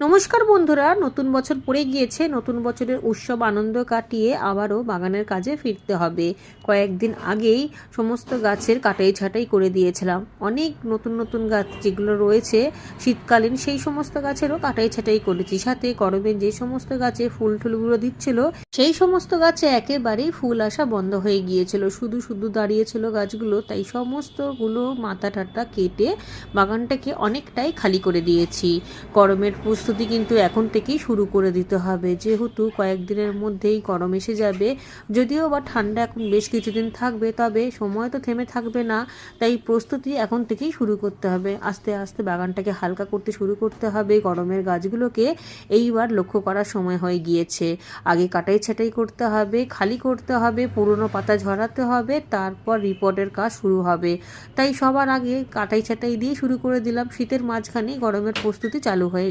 নমস্কার বন্ধুরা, নতুন বছর পড়ে গিয়েছে, নতুন বছরের উৎসব আনন্দ কাটিয়ে আবারও বাগানের কাজে ফিরতে হবে। কয়েকদিন আগেই সমস্ত গাছের কাটাই ছাটাই করে দিয়েছিলাম। অনেক নতুন নতুন গাছ যেগুলো রয়েছে, শীতকালীন সেই সমস্ত গাছেরও কাটাই ছাটাই করেছি। সাথে গরমে যে সমস্ত গাছে ফুল টুলগুলো দিচ্ছিল সেই সমস্ত গাছে একেবারেই ফুল আসা বন্ধ হয়ে গিয়েছিল। শুধু শুধু দাঁড়িয়েছিল গাছগুলো, তাই সমস্তগুলো মাথা ঠাট্টা কেটে বাগানটাকে অনেকটাই খালি করে দিয়েছি। গরমের প্রস্তুতি কিন্তু এখন থেকেই শুরু করে দিতে হবে। যেহেতু কয়েকদিনের মধ্যেই গরম এসে যাবে, যদিও বা ঠান্ডা এখন বেশ কিছুদিন থাকবে, তবে সময় তো থেমে থাকবে না, তাই প্রস্তুতি এখন থেকেই শুরু করতে হবে। আস্তে আস্তে বাগানটাকে হালকা করতে শুরু করতে হবে। গরমের গাছগুলোকে এইবার লক্ষ্য করার সময় হয়ে গিয়েছে। আগে কাটাই ছাটাই করতে হবে, খালি করতে হবে, পুরনো পাতা ঝরাতে হবে, তারপর রিপোর্টের কাজ শুরু হবে। তাই সবার আগে কাটাই ছাটাই দিয়ে শুরু করে দিলাম। শীতের মাঝখানে গরমের প্রস্তুতি চালু হয়ে